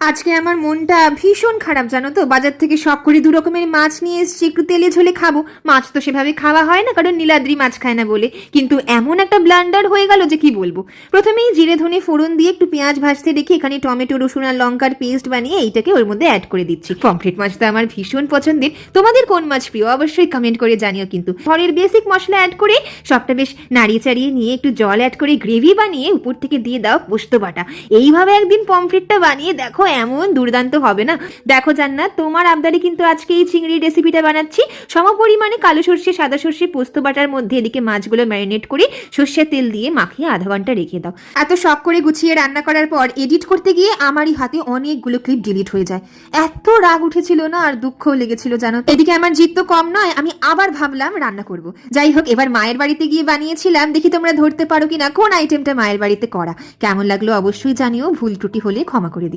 আজকে আমার মনটা ভীষণ খারাপ, জানো তো? বাজার থেকে শখ করে দু রকমের মাছ নিয়ে এসেছি, একটু তেলে ঝোলে খাব। মাছ তো সেভাবে খাওয়া হয় না, কারণ নীলাদ্রি মাছ খায় না বলে। কিন্তু এমন একটা ব্লান্ডার হয়ে গেল যে কি বলব? প্রথমেই জিরে ধনে ফোড়ন দিয়ে একটু পেঁয়াজ ভাজতে রেখে এখানে টমেটো, রসুন আর লঙ্কার পেস্ট বানিয়ে এইটাকে ওর মধ্যে অ্যাড করে দিচ্ছি। পমফ্রেট মাছটা আমার ভীষণ পছন্দের। তোমাদের কোন মাছ প্রিয়? অবশ্যই কমেন্ট করে জানিও কিন্তু। ঘরের বেসিক মশলা অ্যাড করে সবটা বেশ নাড়িয়ে চাড়িয়ে নিয়ে একটু জল অ্যাড করে গ্রেভি বানিয়ে উপর থেকে দিয়ে দাও পোস্ত বাটা। এইভাবে একদিন পমফ্রেটটা বানিয়ে দেখো এমন দুর্দান্ত হবে না। দেখো জান্নাত, তোমার আবদারে কিন্তু আজকে এই চিংড়ির রেসিপিটা বানাচ্ছি। সম পরিমাণে কালো সর্ষে, সাদা সর্ষে, পোস্ত বাটার মধ্যে এদিকে মাছগুলো ম্যারিনেট করে সর্ষের তেল দিয়ে মাখিয়ে আধা ঘণ্টা রেখে দাও। এত শখ করে গুছিয়ে রান্না করার পর এডিট করতে গিয়ে আমারই হাতে অনেকগুলো ক্লিপ ডিলিট হয়ে যায়। এত রাগ উঠেছিল না আর দুঃখও লেগেছিল জানো এদিকে আমার জিত তো কম নয়, আমি আবার ভাবলাম রান্না করব। যাই হোক, এবার মায়ের বাড়িতে গিয়ে বানিয়েছিলাম। দেখি তোমরা ধরতে পারো কিনা, কোন আইটেমটা মায়ের বাড়িতে করা। কেমন লাগল অবশ্যই জানিও, ভুল ত্রুটি হলে ক্ষমা করে দিও।